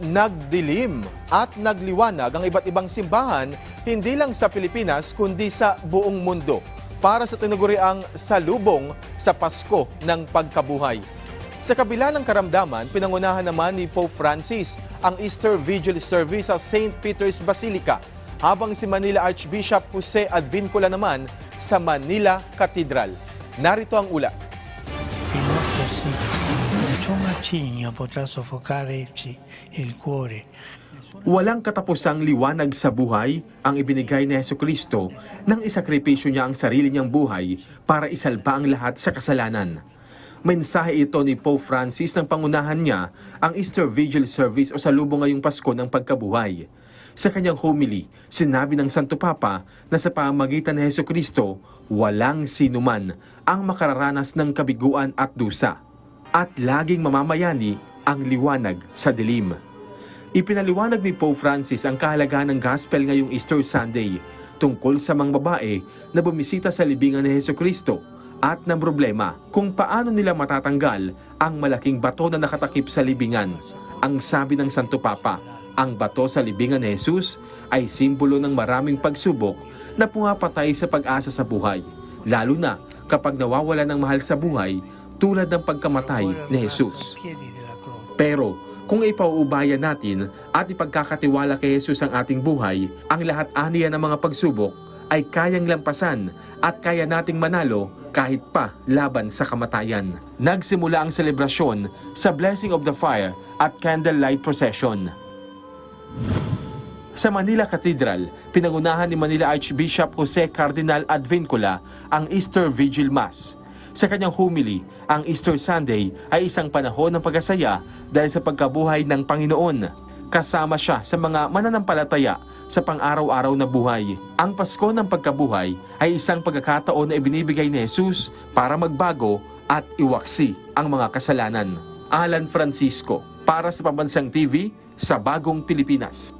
nagdilim at nagliwanag ang iba't ibang simbahan hindi lang sa Pilipinas kundi sa buong mundo para sa tinaguriang salubong sa Pasko ng pagkabuhay. Sa kabila ng karamdaman, pinangunahan naman ni Pope Francis ang Easter Vigil Service sa St. Peter's Basilica habang si Manila Archbishop Jose Advincula naman sa Manila Cathedral. Narito ang ulat. Il nostro potrà cuore. Walang katapusang liwanag sa buhay ang ibinigay ni Heso Kristo nang isakripisyo niya ang sarili niyang buhay para isalba ang lahat sa kasalanan. Mensahe ito ni Pope Francis nang pangunahan niya ang Easter Vigil Service o salubong ngayong Pasko ng pagkabuhay. Sa kanyang homily, sinabi ng Santo Papa na sa pamamagitan ni Heso Kristo, walang sinuman ang makararanas ng kabiguan at dusa at laging mamamayani ang liwanag sa dilim. Ipinaliwanag ni Pope Francis ang kahalagahan ng gospel ngayong Easter Sunday tungkol sa mga babae na bumisita sa libingan ni Heso Kristo at ng problema kung paano nila matatanggal ang malaking bato na nakatakip sa libingan. Ang sabi ng Santo Papa, ang bato sa libingan ni Jesus ay simbolo ng maraming pagsubok na pumapatay sa pag-asa sa buhay, lalo na kapag nawawala ng mahal sa buhay tulad ng pagkamatay ni Jesus. Pero kung ipauubayan natin at ipagkakatiwala kay Jesus ang ating buhay, ang lahat aniya ng mga pagsubok ay kayang lampasan at kaya nating manalo kahit pa laban sa kamatayan. Nagsimula ang selebrasyon sa Blessing of the Fire at Candlelight Procession. Sa Manila Cathedral, pinangunahan ni Manila Archbishop Jose Cardinal Advincula ang Easter Vigil Mass. Sa kanyang homily, ang Easter Sunday ay isang panahon ng pagkasaya dahil sa pagkabuhay ng Panginoon. Kasama siya sa mga mananampalataya sa pang-araw-araw na buhay. Ang Pasko ng pagkabuhay ay isang pagkakataon na ibinibigay ni Jesus para magbago at iwaksi ang mga kasalanan. Alan Francisco, para sa Pambansang TV, sa Bagong Pilipinas.